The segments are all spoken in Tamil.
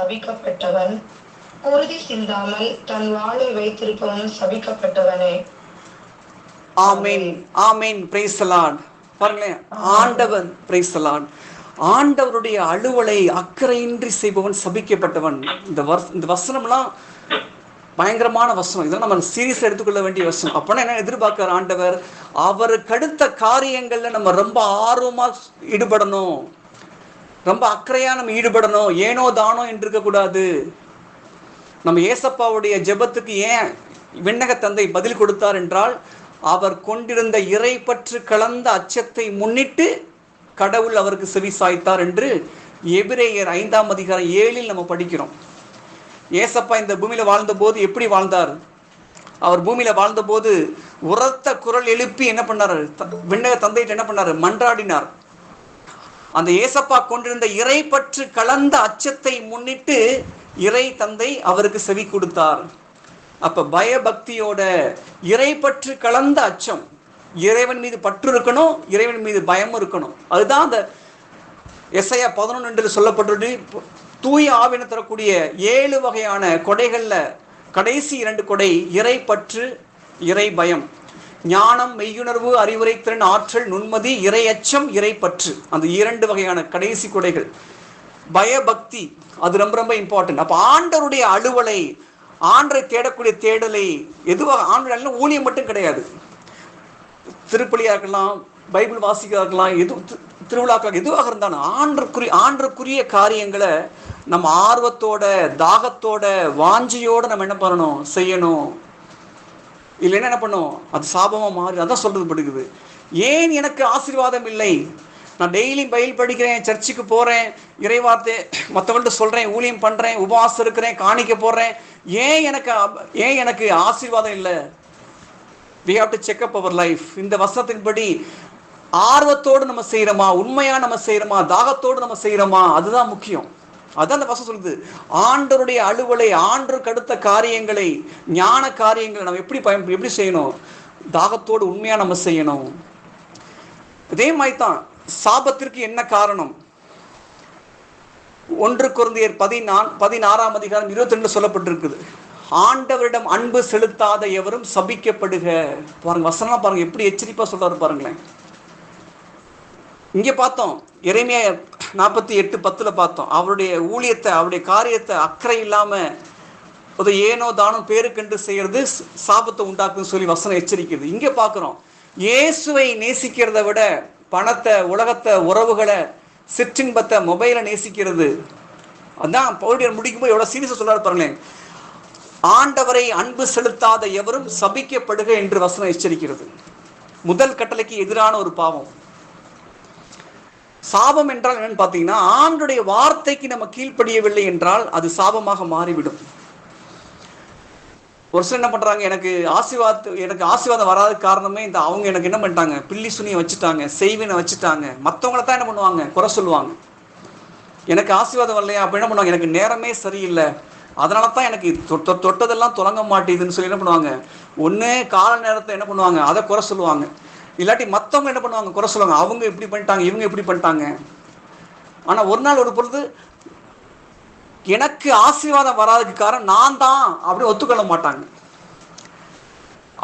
சபிக்கப்பட்டவன். குருதி சிந்தாமல் தன் வாளை வைத்திருப்பவன் சபிக்கப்பட்டவனே. ஆமீன் ஆமீன். பிரேசலான் பாருங்களேன் ஆண்டவன் பிரேசலான் ஆண்டவருடைய அலுவலை அக்கறையின்றி செய்பவன் சபிக்கப்பட்டவன். இந்த வர்ஸ் இந்த வசனம்லாம் பயங்கரமான வசனம். இதெல்லாம் நம்ம சீரியஸ் எடுத்துக்கொள்ள வேண்டிய வசனம். அப்போனா என்ன எதிர்பார்க்கிறார் ஆண்டவர்? அவருக்கு அடுத்த காரியங்கள்ல நம்ம ரொம்ப ஆர்வமா ஈடுபடணும். ரொம்ப அக்கறையா நம்ம ஈடுபடணும். ஏனோ தானோ என்று இருக்கக்கூடாது நம்ம ஏசப்பாவுடைய ஜெபத்துக்கு ஏன் விண்ணக தந்தை பதில் கொடுத்தார் என்றால் அவர் கொண்டிருந்த இறை பற்று கலந்த அச்சத்தை முன்னிட்டு கடவுள் அவருக்கு செவி சாய்த்தார் என்று எபிரேயர் ஐந்தாம் அதிகாரம் ஏழில் நம்ம படிக்கிறோம். ஏசப்பா இந்த பூமியில் வாழ்ந்தபோது எப்படி வாழ்ந்தார்? அவர் பூமியில் வாழ்ந்தபோது உரத்த குரல் எழுப்பி என்ன பண்ணார்? த- விண்ணக தந்தையிட்ட என்ன பண்ணார்? மன்றாடினார். அந்த ஏசப்பா கொண்டிருந்த இறை பற்று கலந்த அச்சத்தை முன்னிட்டு இறை தந்தை அவருக்கு செவி கொடுத்தார். அப்ப பயபக்தியோட இறை பற்று கலந்த அச்சம் இறைவன் மீது பற்று இருக்கணும் இறைவன் மீது பயமும் இருக்கணும். அதுதான் அந்த எஸ்ஐயா பதினொன்று சொல்லப்பட்டு தூய ஆவின தரக்கூடிய ஏழு வகையான கொடைகளில் கடைசி இரண்டு கொடை இறை பற்று இறை பயம். ஞானம் மெய்யுணர்வு அறிவுரை திறன் ஆற்றல் நுண்மதி இறை அச்சம் அந்த இரண்டு வகையான கடைசி கொடைகள். பயபக்தி அது ரொம்ப ரொம்ப இம்பார்ட்டன்ட் அப்போ ஆண்டவருடைய அலுவலை ஆண்டரை தேடக்கூடிய தேடலை எதுவாக ஆண்டர் ஊழியம் மட்டும் கிடையாது. திருப்பலியாக இருக்கலாம் பைபிள் வாசிக்கிறதா இருக்கலாம் எது தி- திருவிழாக்கள் எதுவாக இருந்தாலும் ஆண்டுக்குரிய ஆண்டருக்குரிய காரியங்களை நம்ம ஆர்வத்தோட தாகத்தோட வாஞ்சியோட நம்ம என்ன பண்ணணும் செய்யணும். இல்லைன்னா என்ன பண்ணும்? அது சாபமாக மாறி அதான் சொல்கிறது படுக்குது. ஏன் எனக்கு ஆசீர்வாதம் இல்லை? நான் டெய்லியும் பயில் படிக்கிறேன் சர்ச்சுக்கு போகிறேன் இறைவார்த்தை மற்றவங்கள்ட்ட சொல்கிறேன் ஊழியம் பண்ணுறேன் உபவாசம் இருக்கிறேன் காணிக்க போடுறேன் ஏன் எனக்கு ஏன் எனக்கு ஆசீர்வாதம் இல்லை? We have to check up our life இந்த வசனத்தின்படி ஆர்வத்தோடு நம்ம செய்கிறோமா உண்மையாக நம்ம செய்கிறோமா தாகத்தோடு நம்ம செய்கிறோமா அதுதான் முக்கியம். அதான் அந்த வசனம் சொல்லுது. ஆண்டருடைய அலுவலை ஆண்டருக்கு கடுத்த காரியங்களை ஞான காரியங்களை நம்ம எப்படி பயன் எப்படி செய்யணும்? தாகத்தோடு உண்மையாக நம்ம செய்யணும். இதே மாதிரி தான் சாபத்திற்கு என்ன காரணம்? ஒன்று குழந்தையர் பதினான் பதினாறாம் அதிகாரம் இருபத்தி ரெண்டு சொல்லப்பட்டிருக்குது. ஆண்டவரிடம் அன்பு செலுத்தாத எவரும் சபிக்கப்படுக. பாருங்க வசனம் பாருங்க எப்படி எச்சரிப்பா சொல்றாரு பாருங்களேன். இங்க பார்த்தோம் இறைமையா நாற்பத்தி எட்டு பத்தில் பார்த்தோம். அவருடைய ஊழியத்தை அவருடைய காரியத்தை அக்கறை இல்லாமல் ஒரு ஏனோ தானம் பேருக்கென்று செய்கிறது சாபத்தை உண்டாக்குன்னு சொல்லி வசனம் எச்சரிக்கிறது. இங்கே பார்க்குறோம். இயேசுவை நேசிக்கிறதை விட பணத்தை உலகத்தை உறவுகளை சிற்றின்பத்தை மொபைலை நேசிக்கிறது. அதான் பவுலியர் முடிக்கும்போது எவ்வளோ சீரியஸாக சொல்றாரு பாருங்களேன். ஆண்டவரை அன்பு செலுத்தாத எவரும் சபிக்கப்படுக என்று வசனம் எச்சரிக்கிறது. முதல் கட்டளைக்கு எதிரான ஒரு பாவம். சாபம் என்றால் என்னன்னு பார்த்தீங்கன்னா ஆண்டுடைய வார்த்தைக்கு நம்ம கீழ்ப்படியவில்லை என்றால் அது சாபமாக மாறிவிடும். ஒரு சிலர் என்ன பண்றாங்க எனக்கு ஆசீர்வாத எனக்கு ஆசீர்வாதம் வராத காரணமே இந்த அவங்க எனக்கு என்ன பண்ணிட்டாங்க பில்லி சுனியை வச்சுட்டாங்க செய்வினை வச்சுட்டாங்க. மற்றவங்கள தான் என்ன பண்ணுவாங்க குறை சொல்லுவாங்க. எனக்கு ஆசீர்வாதம் வரலையா அப்போ என்ன பண்ணுவாங்க எனக்கு நேரமே சரியில்லை. அதனால தான் எனக்கு தொட்டதெல்லாம் தொடங்க மாட்டேதுன்னு சொல்லி என்ன பண்ணுவாங்க ஒன்று கால நேரத்தை என்ன பண்ணுவாங்க அதை குறை சொல்லுவாங்க. இல்லாட்டி மற்றவங்க என்ன பண்ணுவாங்க? குறை சொல்லுவாங்க. அவங்க இப்படி பண்ணிட்டாங்க இவங்க இப்படி பண்ணிட்டாங்க. ஆனால் ஒரு நாள் ஒரு பொழுது எனக்கு ஆசீர்வாதம் வராததுக்கு காரணம் நான் தான் அப்படி ஒத்துக்கொள்ள மாட்டாங்க.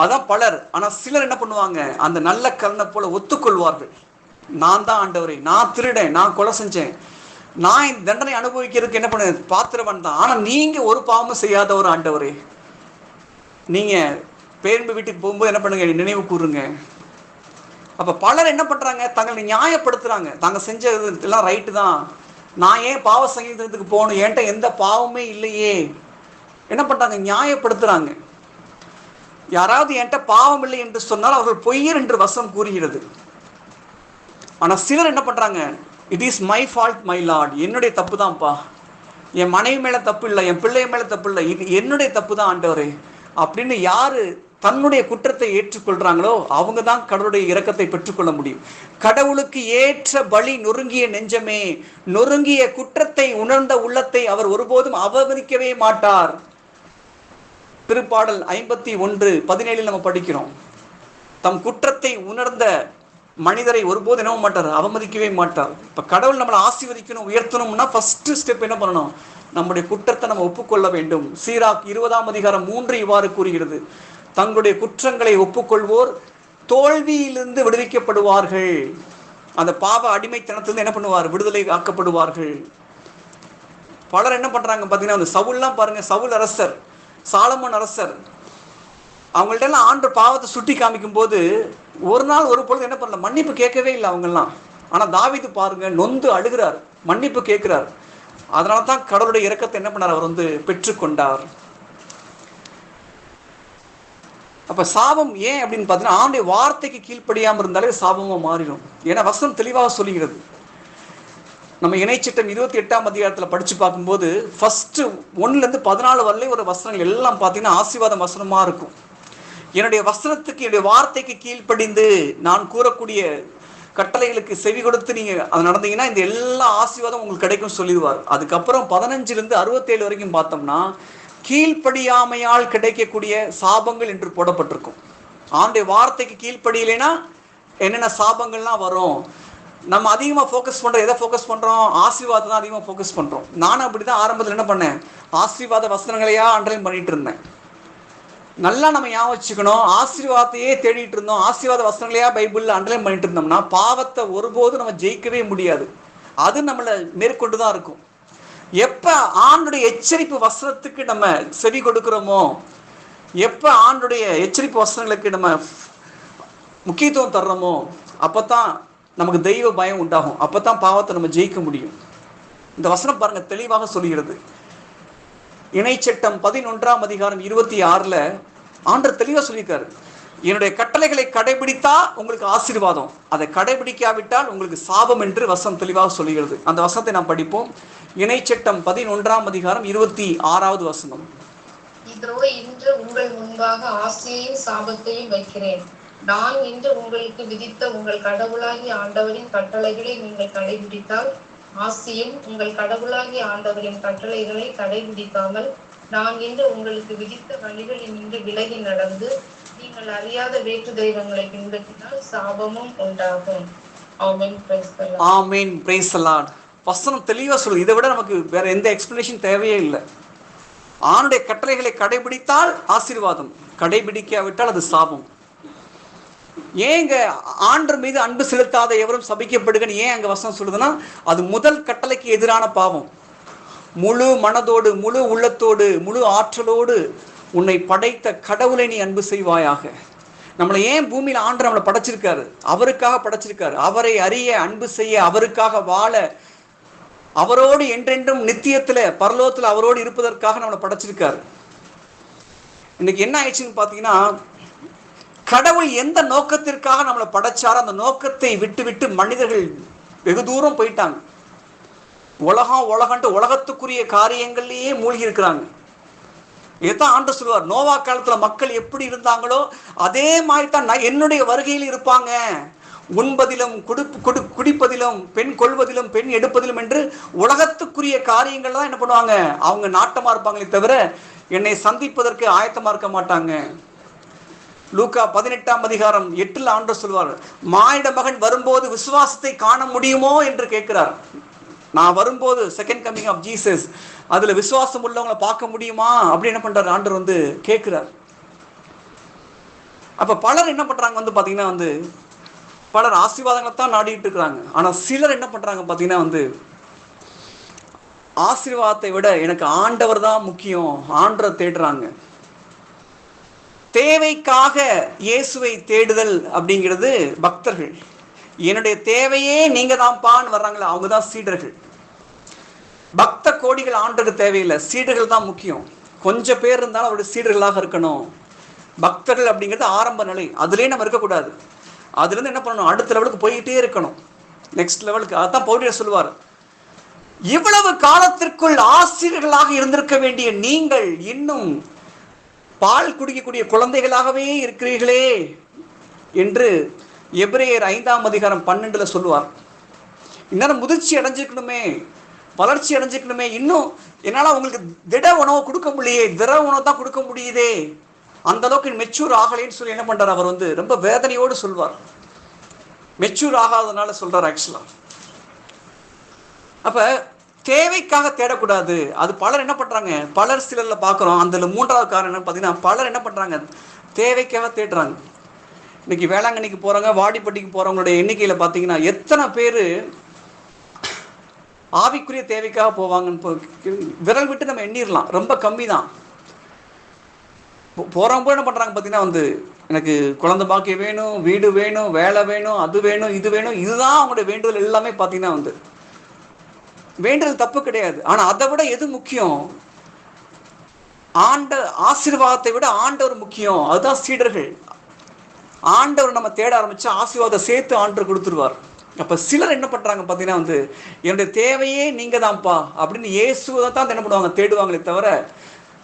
அதான் பலர். ஆனால் சிலர் என்ன பண்ணுவாங்க? அந்த நல்ல கருணை போல ஒத்துக்கொள்வார்கள். நான் தான் ஆண்டவரே நான் திருடேன் நான் கொலை செஞ்சேன். நான் இந்த தண்டனை அனுபவிக்கிறதுக்கு என்ன பண்ண பாத்திரவன் தான் ஆனால் நீங்கள் ஒரு பாவமும் செய்யாத ஒரு ஆண்டவரே. நீங்கள் பேரன்பு வீட்டுக்கு போகும்போது என்ன பண்ணுங்க? நினைவு கூறுங்க. அப்போ பலர் என்ன பண்ணுறாங்க தங்களை நியாயப்படுத்துகிறாங்க தாங்க செஞ்சது எல்லாம் ரைட்டு தான். நான் ஏன் பாவ சங்கீதத்துக்கு போகணும்? என்கிட்ட எந்த பாவமே இல்லையே. என்ன பண்ணுறாங்க நியாயப்படுத்துகிறாங்க யாராவது என்கிட்ட பாவம் இல்லை என்று சொன்னால் அவர்கள் பொய்யர் என்று வசம் கூறுகிறது. ஆனால் சிலர் என்ன பண்ணுறாங்க it is my fault my lord என்னுடைய தப்பு தான்ப்பா. என் மனைவி மேலே தப்பு இல்லை என் பிள்ளை மேலே தப்பு இல்லை. இது என்னுடைய தப்பு தான் ஆண்டவரே. அப்படின்னு யார் தன்னுடைய குற்றத்தை ஏற்றுக்கொள்றாங்களோ அவங்க தான் கடவுளுடைய இரக்கத்தை பெற்றுக்கொள்ள முடியும். கடவுளுக்கு ஏற்ற பலி நொறுங்கிய நெஞ்சமே நொறுங்கிய குற்றத்தை உணர்ந்த உள்ளத்தை அவர் ஒருபோதும் அவமதிக்கவே மாட்டார். திருப்பாடல் ஐம்பத்தி ஒன்று பதினேழில் நம்ம படிக்கிறோம். தம் குற்றத்தை உணர்ந்த மனிதரை ஒருபோது என்ன மாட்டார் அவமதிக்கவே மாட்டார். இப்ப கடவுள் நம்மளை ஆசீர்வதிக்கணும் உயர்த்தணும்னா ஃபஸ்ட்டு ஸ்டெப் என்ன பண்ணணும்? நம்முடைய குற்றத்தை நம்ம ஒப்புக்கொள்ள வேண்டும். சீராக் இருபதாம் அதிகாரம் மூன்று இவ்வாறு கூறுகிறது. தங்களுடைய குற்றங்களை ஒப்புக்கொள்வோர் தோல்வியிலிருந்து விடுவிக்கப்படுவார்கள். அந்த பாவ அடிமைத்தனத்திலிருந்து என்ன பண்ணுவார்? விடுதலை ஆக்கப்படுவார்கள். பலர் என்ன பண்ணுறாங்க பார்த்தீங்கன்னா அந்த சவுல்லாம் பாருங்கள் சவுல் அரசர் சாலமன் அரசர் அவங்கள்ட்டெல்லாம் ஆண்டு பாவத்தை சுட்டி காமிக்கும் போது ஒரு நாள் ஒரு பொழுது என்ன பண்ணல மன்னிப்பு கேட்கவே இல்லை அவங்கெல்லாம். ஆனால் தாவிது பாருங்க நொந்து அழுகிறார் மன்னிப்பு கேட்கிறார். அதனால தான் கடவுளுடைய இறக்கத்தை என்ன பண்ணார்? அவர் வந்து பெற்றுக்கொண்டார். அப்போ சாபம் ஏன் அப்படின்னு பார்த்தீங்கன்னா ஆண்டுடைய வார்த்தைக்கு கீழ்ப்படியாமல் இருந்தாலே சாபமாக மாறிடும். ஏன்னா வசனம் தெளிவாக சொல்லுகிறது. நம்ம இணைச்சிட்டம் இருபத்தி எட்டாம் அதிகாரத்தில் படித்து பார்க்கும்போது ஃபஸ்ட்டு ஒன்றுலேருந்து பதினாலு வரலையும் ஒரு வசனங்கள் எல்லாம் பார்த்தீங்கன்னா ஆசீர்வாதம் வசனமாக இருக்கும். என்னுடைய வசனத்துக்கு என்னுடைய வார்த்தைக்கு கீழ்ப்படிந்து நான் கூறக்கூடிய கட்டளைகளுக்கு செவி கொடுத்து நீங்கள் அது நடந்தீங்கன்னா இந்த எல்லா ஆசீர்வாதம் உங்களுக்கு கிடைக்கும் சொல்லிடுவார். அதுக்கப்புறம் பதினஞ்சுலேருந்து அறுபத்தேழு வரைக்கும் பார்த்தோம்னா கீழ்ப்படியாமையால் கிடைக்கக்கூடிய சாபங்கள் என்று போடப்பட்டிருக்கும். ஆண்டுடைய வார்த்தைக்கு கீழ்ப்படியலைன்னா என்னென்ன சாபங்கள்லாம் வரும்? நம்ம அதிகமாக ஃபோக்கஸ் பண்ணுறோம் எதை ஃபோக்கஸ் பண்ணுறோம் ஆசீர்வாதம் தான் அதிகமாக ஃபோக்கஸ் பண்ணுறோம் நானும் அப்படி தான் ஆரம்பத்தில் என்ன பண்ணேன்? ஆசீர்வாத வசனங்களையா அண்டர்லைன் பண்ணிட்டு இருந்தேன். நல்லா நம்ம ஞாபகம் வச்சுக்கணும். ஆசீர்வாதத்தையே தேடிட்டு இருந்தோம். ஆசீர்வாத வசனங்களையா பைபிளில் அண்டர்லைன் பண்ணிட்டு இருந்தோம்னா பாவத்தை ஒருபோதும் நம்ம ஜெயிக்கவே முடியாது. அது நம்மளை மேற்கொண்டு தான் இருக்கும். எப்ப ஆண்டுடைய எச்சரிப்பு வசனத்துக்கு நம்ம செவி கொடுக்கிறோமோ எப்ப ஆண்டுடைய எச்சரிப்பு வசனங்களுக்கு நம்ம முக்கியத்துவம் தர்றோமோ அப்பதான் நமக்கு தெய்வ பயம் உண்டாகும். அப்பதான் பாவத்தை நம்ம ஜெயிக்க முடியும். இந்த வசனம் பாருங்க தெளிவாக சொல்கிறது. இணைச்சட்டம் பதினொன்றாம் அதிகாரம் இருபத்தி ஆறுல ஆண்டர் தெளிவாக சொல்லியிருக்காரு. என்னுடைய கட்டளைகளை கடைபிடித்தா உங்களுக்கு ஆசீர்வாதம். அதை கடைபிடிக்காவிட்டால் உங்களுக்கு சாபம் என்று வசனம் தெளிவாக சொல்லுகிறது அந்த வசனத்தை நாம் படிப்போம். இணைச்சட்டம் பதினொன்றாம் அதிகாரம் இருபத்தி ஆறாவது வசனம். இதோ இன்று உங்கள் முன்பாக ஆசையையும் சாபத்தையும் வைக்கிறேன். நான் இன்று உங்களுக்கு விதித்த உங்கள் கடவுளாகிய ஆண்டவரின் கட்டளைகளை நீங்கள் கடைபிடித்தால் ஆசியும் உங்கள் கடவுளாகிய ஆண்டவரின் கட்டளைகளை கடைபிடிக்காமல் நான் இன்று உங்களுக்கு விதித்த வழிகளில் நின்று விலகி நடந்து நீங்கள் அறியாத வேற்று தெய்வங்களை பின்பற்றினால் சாபமும் உண்டாகும். ஆமென். Praise வசனம் தெளிவாக சொல்லுது இதை விட நமக்கு வேற எந்த எக்ஸ்பிளனேஷன் தேவையே இல்லை. ஆணுடைய கட்டளைகளை கடைபிடித்தால் ஆசீர்வாதம். கடைபிடிக்காவிட்டால் அது சாபம். ஏங்க ஆண்டர் மீது அன்பு செலுத்தாத எவரும் சபிக்கப்படுகன்னு ஏன் அங்கே வசனம் சொல்லுதுன்னா அது முதல் கட்டளைக்கு எதிரான பாவம். முழு மனதோடு முழு உள்ளத்தோடு முழு ஆற்றலோடு உன்னை படைத்த கடவுளை நீ அன்பு செய்வாயாக. நம்மளை ஏன் பூமியில் ஆண்டு நம்மளை படைச்சிருக்காரு? அவருக்காக படைச்சிருக்காரு. அவரை அறிய அன்பு செய்ய அவருக்காக வாழ அவரோடு என்றென்றும் நித்தியத்தில் பரலோகத்தில் அவரோடு இருப்பதற்காக நம்மளை படைச்சிருக்காரு. இன்னைக்கு என்ன ஆயிடுச்சுன்னு பார்த்தீங்கன்னா கடவுள் எந்த நோக்கத்திற்காக நம்மளை படைச்சாரோ அந்த நோக்கத்தை விட்டு விட்டு மனிதர்கள் வெகு தூரம் போயிட்டாங்க. உலகம் உலகன்ட்டு உலகத்துக்குரிய காரியங்கள்லேயே மூழ்கி இருக்கிறாங்க. இதுதான் ஆண்டு சொல்லுவார் நோவா காலத்தில் மக்கள் எப்படி இருந்தாங்களோ அதே மாதிரி தான் நான் என்னுடைய வருகையில் இருப்பாங்க. உண்பதிலும் குடு குடிப்பதிலும் பெண் கொள்வதிலும் பெண் எடுப்பதிலும் என்று உலகத்துக்குரிய காரியங்கள் தான் என்ன பண்ணுவாங்க? அவங்க நாட்டமா இருப்பாங்களே தவிர என்னை சந்திப்பதற்கு ஆயத்தமா இருக்க மாட்டாங்க. லூக்கா பதினெட்டாம் அதிகாரம் எட்டில் ஆண்டு சொல்வார் மாயிட மகன் வரும்போது விசுவாசத்தை காண முடியுமோ? என்று கேட்கிறார். நான் வரும்போது செகண்ட் கம்மிங் ஆஃப் ஜீசஸ் அதுல விசுவாசம் உள்ளவங்களை பார்க்க முடியுமா? அப்படி என்ன பண்றாரு? ஆண்டர் வந்து கேட்கிறார். அப்ப பலர் என்ன பண்றாங்க வந்து பாத்தீங்கன்னா வந்து பலர் ஆசீர்வாதங்களை தான் நாடிட்டு இருக்கிறாங்க. ஆனால் சிலர் என்ன பண்ணுறாங்க பார்த்தீங்கன்னா வந்து ஆசீர்வாதத்தை விட எனக்கு ஆண்டவர் தான் முக்கியம் ஆண்டரை தேடுறாங்க. தேவைக்காக இயேசுவை தேடுதல் அப்படிங்கிறது பக்தர்கள். என்னுடைய தேவையே நீங்க தான்ப்பான்னு வர்றாங்களே அவங்க தான் சீடர்கள். பக்த கோடிகள் ஆண்டுக்கு தேவையில்லை சீடர்கள் தான் முக்கியம். கொஞ்சம் பேர் இருந்தாலும் அவருடைய சீடர்களாக இருக்கணும். பக்தர்கள் அப்படிங்கிறது ஆரம்ப நிலை அதுலேயே நம்ம இருக்கக்கூடாது. அதுலேருந்து என்ன பண்ணணும்? அடுத்த லெவலுக்கு போயிட்டே இருக்கணும். நெக்ஸ்ட் லெவலுக்கு அதான் பௌடியர் சொல்லுவார். இவ்வளவு காலத்திற்குள் ஆசிரியர்களாக இருந்திருக்க வேண்டிய நீங்கள் இன்னும் பால் குடிக்கக்கூடிய குழந்தைகளாகவே இருக்கிறீர்களே என்று எப்ரேயர் ஐந்தாம் அதிகாரம் பன்னெண்டுல சொல்லுவார். இன்னும் முதிர்ச்சி அடைஞ்சிக்கணுமே வளர்ச்சி அடைஞ்சிக்கணுமே இன்னும் என்னால் உங்களுக்கு திட உணவு கொடுக்க முடியே திட உணவு தான் கொடுக்க முடியுதே. அந்த அளவுக்கு மெச்சூர் ஆகலைன்னு சொல்லி என்ன பண்ணுறார் அவர் வந்து ரொம்ப வேதனையோடு சொல்வார். மெச்சூர் ஆகாதனால சொல்கிறார் ஆக்சுவலாக அப்போ தேவைக்காக தேடக்கூடாது. அது பலர் என்ன பண்ணுறாங்க பலர் சிலரில் பார்க்குறோம் அந்த மூன்றாவது காரணம் என்னன்னு பார்த்தீங்கன்னா பலர் என்ன பண்ணுறாங்க தேவைக்காக தேடுறாங்க. இன்றைக்கி வேளாங்கண்ணிக்கு போகிறாங்க வாடிப்பட்டிக்கு போகிறவங்களுடைய எண்ணிக்கையில் பார்த்தீங்கன்னா எத்தனை பேர் ஆவிக்குரிய தேவைக்காக போவாங்கன்னு போ- விரல் விட்டு நம்ம எண்ணிடலாம் ரொம்ப கம்மி தான் போகிறவங்க என்ன பண்ணுறாங்க பார்த்தீங்கன்னா வந்து எனக்கு குழந்தை பாக்கியம் வேணும் வீடு வேணும் வேலை வேணும் அது வேணும் இது வேணும் இதுதான் அவங்களுடைய வேண்டுதல் எல்லாமே பார்த்தீங்கன்னா வந்து. வேண்டுதல் தப்பு கிடையாது. ஆனால் அதை விட எது முக்கியம்? ஆண்ட ஆசீர்வாதத்தை விட ஆண்டவர் முக்கியம். அதுதான் சீடர்கள். ஆண்டவர் நம்ம தேட ஆரம்பித்தா ஆசீர்வாதம் சேர்த்து ஆண்டவர் கொடுத்துருவார். அப்போ சிலர் என்ன பண்ணுறாங்க பார்த்தீங்கன்னா வந்து என்னுடைய தேவையே நீங்கள் தான்ப்பா அப்படின்னு இயேசுவை தான் என்ன பண்ணுவாங்க தேடுவாங்களே தவிர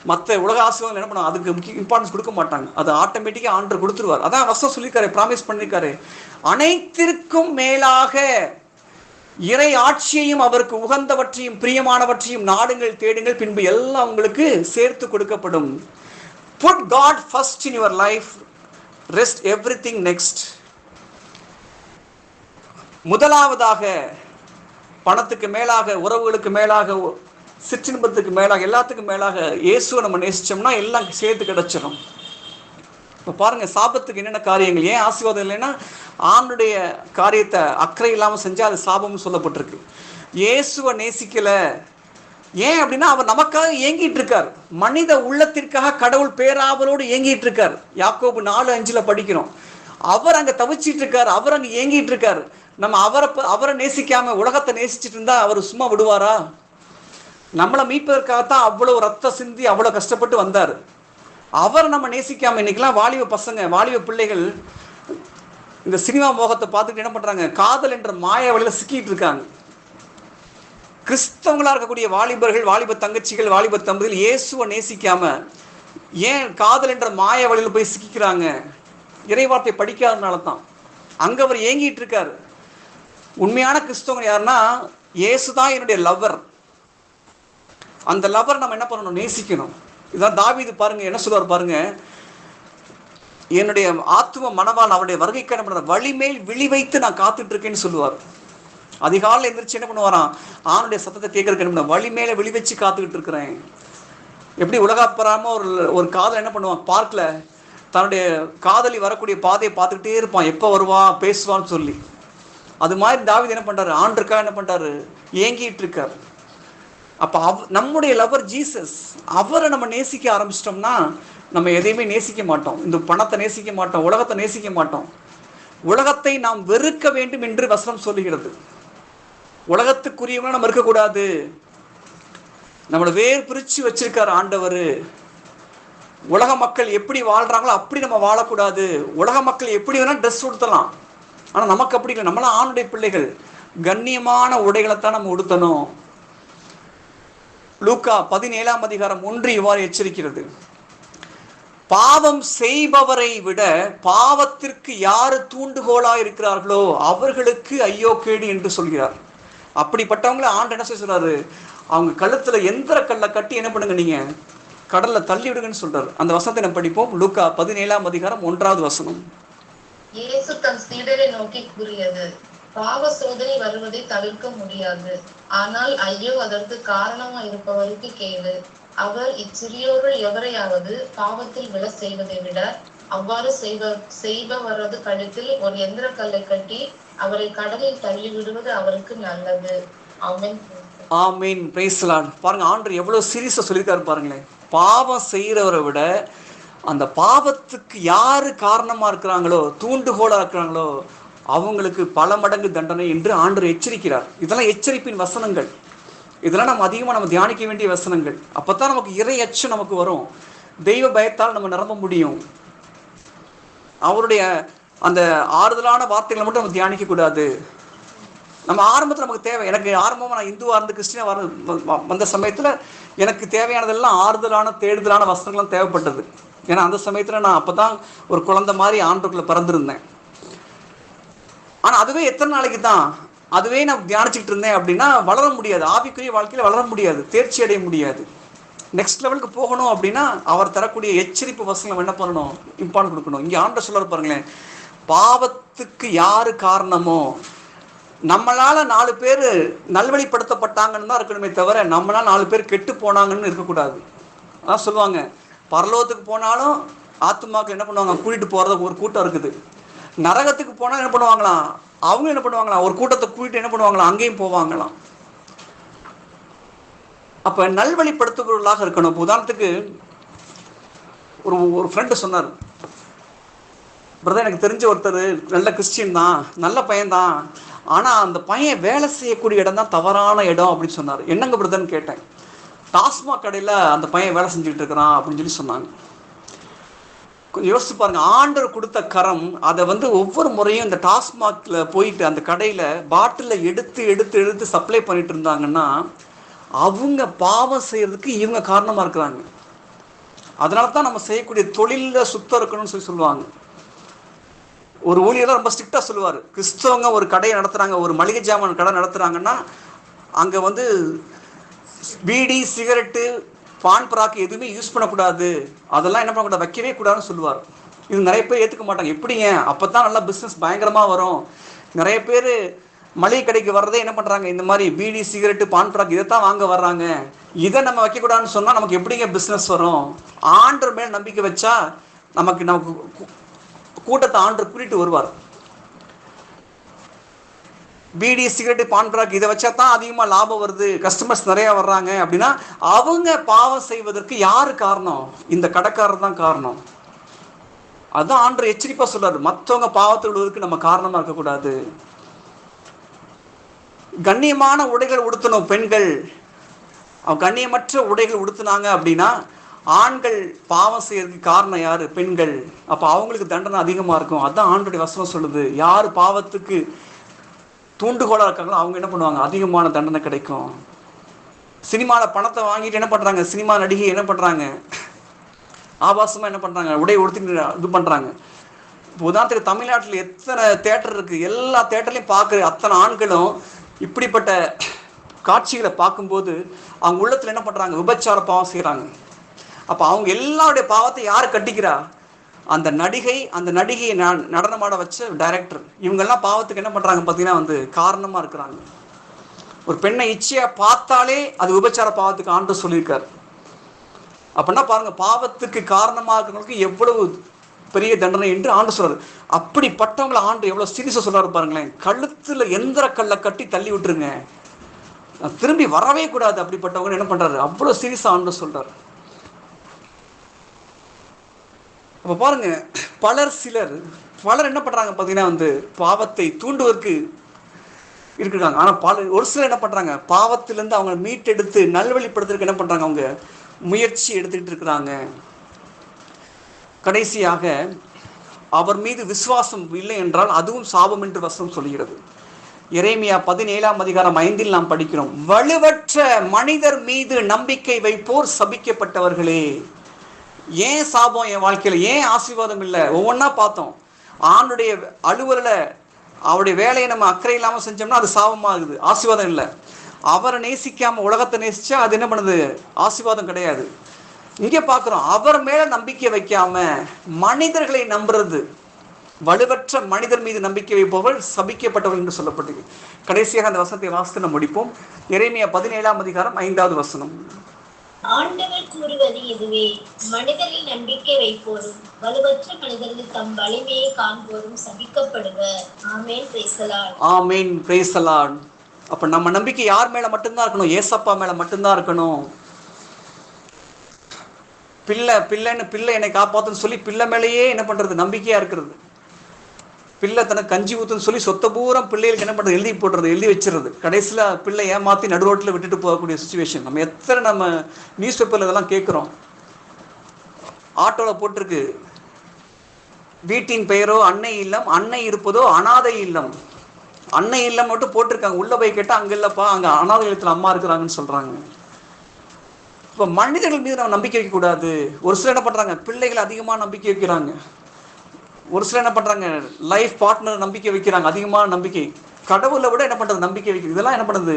மற்ற உலக ஆசீர்வாதம் என்ன பண்ணுவாங்க? அதுக்கு முக்கிய இம்பார்ட்டன்ஸ் கொடுக்க மாட்டாங்க. அது ஆட்டோமேட்டிக்காக ஆண்டர் கொடுத்துருவார். அதான் வசம் சொல்லியிருக்காரு ப்ராமிஸ் பண்ணியிருக்காரு. அனைத்திற்கும் மேலாக இறை ஆட்சியையும் அவருக்கு உகந்தவற்றையும் பிரியமானவற்றையும் நாடுங்கள் தேடுங்கள் பின்பு எல்லாம் உங்களுக்கு சேர்த்து கொடுக்கப்படும். Put God first in your life rest everything next முதலாவதாக பணத்துக்கு மேலாக உறவுகளுக்கு மேலாக சிற்றின்பத்துக்கு மேலாக எல்லாத்துக்கும் மேலாக இயேசுவை நம்ம நேசிச்சோம்னா எல்லாம் சேர்த்து கிடைச்சிடும் இப்போ பாருங்க சாபத்துக்கு என்னென்ன காரியங்கள்? ஏன் ஆசீர்வாதம் இல்லைன்னா ஆணுடைய காரியத்தை அக்கறை இல்லாமல் செஞ்சால் அது சாபம்னு சொல்லப்பட்டிருக்கு. இயேசுவை நேசிக்கலை. ஏன் அப்படின்னா அவர் நமக்காக ஏங்கிட்டு இருக்கார். மனித உள்ளத்திற்காக கடவுள் பேராவலோடு ஏங்கிட்டு இருக்கார். யாக்கோபு நாலு அஞ்சுல படிக்கிறோம். அவர் அங்க தவிச்சிட்டு இருக்கார். அவர் அங்க இயங்கிட்டு இருக்கார். நம்ம அவரை ப- அவரை நேசிக்காம உலகத்தை நேசிச்சிட்டு இருந்தா அவர் சும்மா விடுவாரா? நம்மளை மீட்பதற்காகத்தான் அவ்வளோ ரத்த சிந்தி அவ்வளோ கஷ்டப்பட்டு வந்தார். அவர் நம்ம நேசிக்காமல் இன்றைக்கெலாம் வாலிப பசங்க வாலிப பிள்ளைகள் இந்த சினிமா மோகத்தை பார்த்துட்டு என்ன பண்ணுறாங்க காதல் என்ற மாய வழியில் சிக்கிட்டு இருக்காங்க. கிறிஸ்தவங்களாக இருக்கக்கூடிய வாலிபர்கள் வாலிப தங்கச்சிகள் வாலிப தம்பதிகள் இயேசுவை நேசிக்காம ஏன் காதல் என்ற மாய வழியில் போய் சிக்கிக்கிறாங்க? இறைவார்த்தை படிக்காதனால தான் அங்கே அவர் ஏங்கிட்டு இருக்காரு. உண்மையான கிறிஸ்தவங்க யாருன்னா இயேசு தான் என்னுடைய லவ்வர் அந்த லவ்வர் நம்ம என்ன பண்ணணும்? நேசிக்கணும். இதுதான் தாவீது பாருங்க என்ன சொல்லுவார் பாருங்க? என்னுடைய ஆத்தும மனவால் அவருடைய வருகைக்கு என்ன வழிமேல் விழி வைத்து நான் காத்துட்டு இருக்கேன்னு சொல்லுவார். அதிகாலையில் எந்திரிச்சு என்ன பண்ணுவாராம்? ஆணுடைய சத்தத்தை கேட்கறதுக்கு என்ன பண்ணுவார் வழி மேலே விழி வச்சு காத்துக்கிட்டு இருக்கிறேன் எப்படி உலகாப்பராம ஒரு ஒரு காதல் என்ன பண்ணுவான்? பார்க்கில். தன்னுடைய காதலி வரக்கூடிய பாதையை பார்த்துக்கிட்டே இருப்பான். எப்போ வருவான்? பேசுவான்னு சொல்லி. அது மாதிரி தாவீது என்ன பண்ணுறாரு ஆண்டுக்கா என்ன பண்ணுறாரு ஏங்கிட்டு இருக்கார் அப்போ அவ் நம்முடைய லவர் ஜீசஸ் அவரை நம்ம நேசிக்க ஆரம்பிச்சிட்டோம்னா நம்ம எதையுமே நேசிக்க மாட்டோம். இந்த பணத்தை நேசிக்க மாட்டோம் உலகத்தை நேசிக்க மாட்டோம். உலகத்தை நாம் வெறுக்க வேண்டும் என்று வசனம் சொல்லுகிறது. உலகத்துக்குரியவங்க நம்ம இருக்கக்கூடாது. நம்மளை வேர் பிரித்து வச்சிருக்கார் ஆண்டவர். உலக மக்கள் எப்படி வாழ்கிறாங்களோ அப்படி நம்ம வாழக்கூடாது. உலக மக்கள் எப்படி வேணால் ட்ரெஸ் உடுத்தலாம். ஆனால் நமக்கு அப்படி இல்லை. நம்மளாம் ஆணுடைய பிள்ளைகள். கண்ணியமான உடைகளைத்தான் நம்ம உடுத்தணும். லூக்கா பதினேழாம் அதிகாரம் ஒன்று இவ்வாறு எச்சரிக்கிறது. பாவம் செய்பவரை விட பாவத்திற்கு யாரு தூண்டுகோலா இருக்கிறார்களோ அவர்களுக்கு ஐயோ கேடு என்று சொல்கிறார். அப்படிப்பட்டவங்களை ஆண்டு என்ன செய்ய சொல்றாரு? அவங்க கழுத்துல எந்திர கல்லை கட்டி என்ன பண்ணுங்க நீங்க? கடல்ல தள்ளி விடுங்கன்னு சொல்றாரு. அந்த வசனத்தை நம்ம படிப்போம். லூக்கா பதினேழாம் அதிகாரம் ஒன்றாவது வசனம். இயேசு தம் சீடரை நோக்கி கூறியது பாவ சோதனை வருவதை தவிர்க்க முடியாது. ஆனால் ஐயோ அதற்கு காரணமா இருப்பவருக்கு கேளு. அவர் இச்சிறியோர்கள் எவரையாவது பாவத்தில் விழ செய்வதை விட அவ்வாறு செய்வ செய்பவரது கழுத்தில் ஒரு எந்திர கல்லை கட்டி அவரை கடலில் தள்ளி விடுவது அவருக்கு நல்லது. அவன் ஆமீன். பிரைஸ்லான் பாருங்க ஆண்டு எவ்வளவு சீரியஸா சொல்லியிருக்காரு பாருங்களேன். பாவம் செய்யறவரை விட அந்த பாவத்துக்கு யாரு காரணமா இருக்கிறாங்களோ தூண்டுகோலா இருக்கிறாங்களோ அவங்களுக்கு பல மடங்கு தண்டனை என்று ஆண்டர் எச்சரிக்கிறார். இதெல்லாம் எச்சரிப்பின் வசனங்கள். இதெல்லாம் நம்ம அதிகமாக நம்ம தியானிக்க வேண்டிய வசனங்கள். அப்பதான் நமக்கு இறை அச்சம் நமக்கு வரும். தெய்வ பயத்தால் நம்ம நிரம்ப முடியும். அவருடைய அந்த ஆறுதலான வார்த்தைகளை மட்டும் நம்ம தியானிக்க கூடாது. நம்ம ஆரம்பத்தில் நமக்கு தேவை. எனக்கு ஆரம்பமாக நான் இந்துவாக இருந்து கிறிஸ்டினா வர வ- வந்த சமயத்தில் எனக்கு தேவையானதெல்லாம் ஆறுதலான தேடுதலான வசனங்கள்லாம் தேவைப்பட்டது. ஏன்னா அந்த சமயத்தில் நான் அப்போ தான் ஒரு குழந்தை மாதிரி ஆண்டுக்குள்ளே பிறந்திருந்தேன். ஆனால் அதுவே எத்தனை நாளைக்கு தான்? அதுவே நான் தியானிச்சுக்கிட்டு இருந்தேன் அப்படின்னா வளர முடியாது. ஆவிக்குரிய வாழ்க்கையில் வளர முடியாது. தேர்ச்சி அடைய முடியாது. நெக்ஸ்ட் லெவலுக்கு போகணும் அப்படின்னா அவர் தரக்கூடிய எச்சரிப்பு வசங்களை என்ன பண்ணணும்? இம்பார்ட் கொடுக்கணும். இங்கே ஆண்ட சொல்ல பாருங்களேன். பாவத்துக்கு யாரு காரணமோ நம்மளால நாலு பேர் நல்வழிப்படுத்தப்பட்டாங்கன்னு தான் இருக்கணுமே தவிர நம்மளால நாலு பேர் கெட்டு போனாங்கன்னு இருக்கக்கூடாது. அதான் சொல்லுவாங்க. பரலோகத்துக்கு போனாலும் ஆத்துமாக்கள் என்ன பண்ணுவாங்க? கூட்டிகிட்டு போகிறத ஒரு கூட்டம் இருக்குது. நரகத்துக்கு போனால் என்ன பண்ணுவாங்களாம்? அவங்க என்ன பண்ணுவாங்களாம்? ஒரு கூட்டத்தை கூட்டிட்டு என்ன பண்ணுவாங்களாம்? அங்கேயும் போவாங்களாம். அப்ப நல்வழிப்படுத்துபவர்களாக இருக்கணும். உதாரணத்துக்கு ஒரு ஒரு ஃப்ரெண்டு சொன்னார். பிரதர் எனக்கு தெரிஞ்ச ஒருத்தர் நல்ல கிறிஸ்டின் தான் நல்ல பையன்தான் ஆனால் அந்த பையன் வேலை செய்யக்கூடிய இடம் தான் தவறான இடம் அப்படின்னு சொன்னார். என்னங்க பிரதர்னு கேட்டேன். டாஸ்மாக் கடையில் அந்த பையன் வேலை செஞ்சுக்கிட்டு இருக்கிறான் அப்படின்னு சொல்லி சொன்னாங்க. யோசிச்சு பாருங்க ஆண்டர் கொடுத்த கரம் அதை வந்து ஒவ்வொரு முறையும் இந்த டாஸ்மாக்ல போயிட்டு அந்த கடையில் பாட்டிலில் எடுத்து எடுத்து எடுத்து சப்ளை பண்ணிட்டு இருந்தாங்கன்னா அவங்க பாவம் செய்யறதுக்கு இவங்க காரணமாக இருக்கிறாங்க. அதனால தான் நம்ம செய்யக்கூடிய தொழிலில் சுத்தம் இருக்கணும்னு சொல்லி சொல்லுவாங்க. ஒரு ஊழியர் ரொம்ப ஸ்ட்ரிக்டா சொல்லுவார். கிறிஸ்தவங்க ஒரு கடையை நடத்துகிறாங்க ஒரு மளிகை ஜாமான் கடை நடத்துகிறாங்கன்னா அங்கே வந்து பீடி சிகரெட்டு பான் பராக்கு எதுவுமே யூஸ் பண்ணக்கூடாது. அதெல்லாம் என்ன பண்ணக்கூடாது? வைக்கவே கூடாதுன்னு சொல்லுவார். இது நிறைய பேர் ஏற்றுக்க மாட்டாங்க. எப்படிங்க? அப்போ தான் நல்லா பிஸ்னஸ் பயங்கரமாக வரும். நிறைய பேர் மளிகை கடைக்கு வர்றதே என்ன பண்ணுறாங்க இந்த மாதிரி பீடி சிகரெட்டு பான் பிராக் இதை தான் வாங்க வர்றாங்க. இதை நம்ம வைக்கக்கூடாதுன்னு சொன்னால் நமக்கு எப்படிங்க பிஸ்னஸ் வரும்? ஆண்டர் மேல் நம்பிக்கை வச்சா நமக்கு நமக்கு கூட்டத்தை ஆண்டர் கூட்டிகிட்டு வருவார். பீடி சிகரெட்டு பான்ட்ராக் இதை வச்சா தான் அதிகமாக லாபம் வருது கஸ்டமர்ஸ் நிறையா வர்றாங்க அப்படின்னா அவங்க பாவம் செய்வதற்கு யார் காரணம்? இந்த கடைக்காரர் தான் காரணம். அதுதான் ஆண்டர் எச்சரிப்பாக சொல்றாரு. மற்றவங்க பாவத்தில் விடுவதற்கு நம்ம காரணமாக இருக்கக்கூடாது. கண்ணியமான உடைகள் உடுத்தணும் பெண்கள். அவன் கண்ணியமற்ற உடைகள் உடுத்துனாங்க அப்படின்னா ஆண்கள் பாவம் செய்யறதுக்கு காரணம் யாரு? பெண்கள். அப்போ அவங்களுக்கு தண்டனை அதிகமாக இருக்கும். அதுதான் ஆண்டுடைய வசனம் சொல்லுது. யார் பாவத்துக்கு தூண்டுகோலாக இருக்காங்களோ அவங்க என்ன பண்ணுவாங்க? அதிகமான தண்டனை கிடைக்கும். சினிமாவில் பணத்தை வாங்கிட்டு என்ன பண்றாங்க? சினிமா நடிகை என்ன பண்றாங்க? ஆபாசமாக என்ன பண்றாங்க? உடை உடுத்திட்டு இது பண்றாங்க. இப்போ உதாரணத்துக்கு தமிழ்நாட்டில் எத்தனை தேட்டர் இருக்கு? எல்லா தேட்டர்லையும் பார்க்குற அத்தனை ஆண்களும் இப்படிப்பட்ட காட்சிகளை பார்க்கும்போது அவங்க உள்ளத்தில் என்ன பண்றாங்க? விபச்சார பாவம் செய்கிறாங்க அப்போ அவங்க எல்லாருடைய பாவத்தை யார் கட்டிக்கிறா அந்த நடிகை அந்த நடிகையை ந- நடனமாட வச்ச டைரக்டர் இவங்கெல்லாம் பாவத்துக்கு என்ன பண்றாங்க பார்த்தீங்கன்னா வந்து காரணமா இருக்கிறாங்க. ஒரு பெண்ணை இச்சையா பார்த்தாலே அது விபச்சார பாவத்துக்கு ஆண்டு சொல்லியிருக்காரு. அப்படின்னா பாருங்க பாவத்துக்கு காரணமாக இருக்கிறவங்களுக்கு எவ்வளவு பெரிய தண்டனை என்று ஆண்டு சொல்றாரு. அப்படிப்பட்டவங்களை ஆண்டு எவ்வளவு சீரியஸா சொல்றாரு பாருங்களேன். கழுத்துல எந்திர கல்லை கட்டி தள்ளி விட்டுருங்க. திரும்பி வரவே கூடாது அப்படிப்பட்டவங்க என்ன பண்றாரு? அவ்வளவு சீரியஸா ஆண்டு சொல்றாரு. அப்போ பாருங்கள் பலர் சிலர் பலர் என்ன பண்ணுறாங்க பார்த்தீங்கன்னா வந்து பாவத்தை தூண்டுவதற்கு இருக்கிறாங்க ஆனால் பல ஒரு சிலர் என்ன பண்ணுறாங்க பாவத்திலேருந்து அவங்க மீட்டெடுத்து நல்வழிப்படுத்துறதுக்கு என்ன பண்ணுறாங்க அவங்க? முயற்சி எடுத்துக்கிட்டு இருக்கிறாங்க. கடைசியாக அவர் மீது விசுவாசம் இல்லை என்றால் அதுவும் சாபம் என்று வசனம் சொல்கிறது இறைமையா பதினேழாம் அதிகாரம் ஐந்தில் நாம் படிக்கிறோம் வலுவற்ற மனிதர் மீது நம்பிக்கை வைப்போர் சபிக்கப்பட்டவர்களே. ஏன் சாபம் என் வாழ்க்கையில்? ஏன் ஆசீர்வாதம் இல்லை? ஒவ்வொன்றா பார்த்தோம். ஆணுடைய அலுவலில் அவருடைய வேலையை நம்ம அக்கறை இல்லாமல் செஞ்சோம்னா அது சாபமாகுது ஆசீர்வாதம் இல்லை. அவரை நேசிக்காமல் உலகத்தை நேசிச்சா அது என்ன பண்ணுது? ஆசீர்வாதம் கிடையாது. இங்கே பார்க்குறோம். அவர் மேலே நம்பிக்கை வைக்காம மனிதர்களை நம்புறது. வலுவற்ற மனிதர் மீது நம்பிக்கை வைப்பவர்கள் சபிக்கப்பட்டவர்கள் என்று சொல்லப்பட்டது கடைசியாக அந்த வசனத்தை வாசித்து நம்ம முடிப்போம். இறைமையா பதினேழாம் அதிகாரம் ஐந்தாவது வசனம். ஆண்டவர் கூறுவது இதுவே. மனிதரில் நம்பிக்கை வைப்போரும் வலுவற்ற மனிதர்கள் தம் வலிமையை காண்போரும் சபிக்கப்படுவர் ஆமேன். பேசலாம் ஆமேன். பிரேசலான் அப்ப நம்ம நம்பிக்கை யார் மேல மட்டும்தான் இருக்கணும்? ஏசப்பா மேல மட்டும்தான் இருக்கணும். பிள்ளை பிள்ளைன்னு பிள்ளை என்னை காப்பாத்துன்னு சொல்லி பிள்ளை மேலேயே என்ன பண்றது? நம்பிக்கையா இருக்கிறது. பிள்ளை தனக்கு கஞ்சி ஊத்துன்னு சொல்லி சொத்த பூரம் பிள்ளைகளுக்கு என்ன பண்றது? எழுதி போடுறது எழுதி வச்சிருது கடைசியில் பிள்ளை ஏமாத்தி நடுரோட்டில் விட்டுட்டு போகக்கூடிய சுச்சுவேஷன் நம்ம எத்தனை நம்ம நியூஸ் பேப்பர்ல இதெல்லாம் கேட்குறோம். ஆட்டோவில் போட்டிருக்கு. வீட்டின் பெயரோ அன்னை இல்லம் அன்னை இருப்பதோ அனாதை இல்லம். அன்னை இல்லம் மட்டும் போட்டிருக்காங்க. உள்ள போய் கேட்டால் அங்கே இல்லைப்பா அங்கே அனாதை இல்லத்தில் அம்மா இருக்கிறாங்கன்னு சொல்கிறாங்க இப்போ மனிதர்கள் மீது நம்ம நம்பிக்கை வைக்கக்கூடாது. ஒரு சிலர் என்ன பண்ணுறாங்க பிள்ளைகள் அதிகமாக நம்பிக்கை வைக்கிறாங்க. ஒரு சிலர் என்ன பண்ணுறாங்க லைஃப் பார்ட்னர் நம்பிக்கை வைக்கிறாங்க அதிகமான நம்பிக்கை. கடவுளை விட என்ன பண்றது நம்பிக்கை வைக்கிறது இதெல்லாம் என்ன பண்ணுது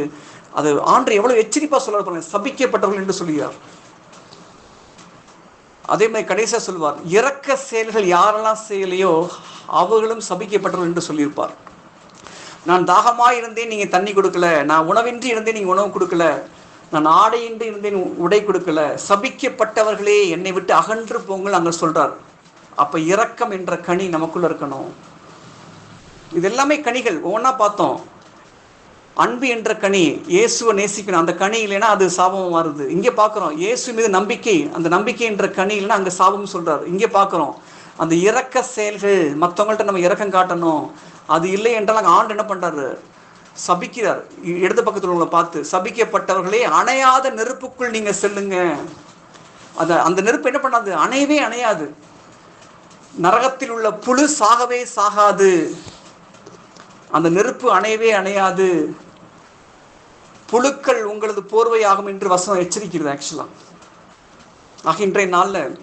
அது ஆண்டு எவ்வளவு எச்சரிப்பா சொல்ல பாருங்க சபிக்கப்பட்டவர்கள் என்று சொல்கிறார் அதே மாதிரி கடைசியாக சொல்வார் இறக்க செயல்கள் யாரெல்லாம் செய்யலையோ அவர்களும் சபிக்கப்பட்டவர்கள் என்று சொல்லியிருப்பார். நான் தாகமாக இருந்தேன் நீங்கள் தண்ணி கொடுக்கல. நான் உணவின்றி இருந்தேன் நீங்கள் உணவு கொடுக்கல. நான் ஆடையின்றி இருந்தேன் உடை கொடுக்கல. சபிக்கப்பட்டவர்களே என்னை விட்டு அகன்று போங்கள் அங்கே சொல்கிறார் அப்ப இரக்கம் என்ற கனி நமக்குள்ள இருக்கணும். இது எல்லாமே கனிகள். ஒவ்வொன்றா பார்த்தோம். அன்பு என்ற கனி இயேசுவை நேசிக்கணும். அந்த கனி இல்லைன்னா அது சாபம் வருது இங்கே பார்க்குறோம். இயேசு மீது நம்பிக்கை. அந்த நம்பிக்கை என்ற கனி இல்லைன்னா அங்கே சாபம் சொல்கிறார் இங்கே பார்க்குறோம். அந்த இறக்க செயல்கள் மற்றவங்கள்ட்ட நம்ம இறக்கம் காட்டணும். அது இல்லை என்றால் அங்கே ஆண்டு என்ன பண்ணுறாரு சபிக்கிறார். இ- இடது பக்கத்தில் உங்களை பார்த்து சபிக்கப்பட்டவர்களே அணையாத நெருப்புக்குள் நீங்கள் செல்லுங்க. அதை அந்த நெருப்பு என்ன பண்ணாது? அணையவே அணையாது. நரகத்தில் உள்ள புழு சாகவே சாகாது. அந்த நெருப்பு அணையவே அணையாது. புழுக்கள் உங்களது போர்வையாகும் என்று வசனம் எச்சரிக்கிறது ஆக்சுவலாக ஆக இன்றைய நாளில்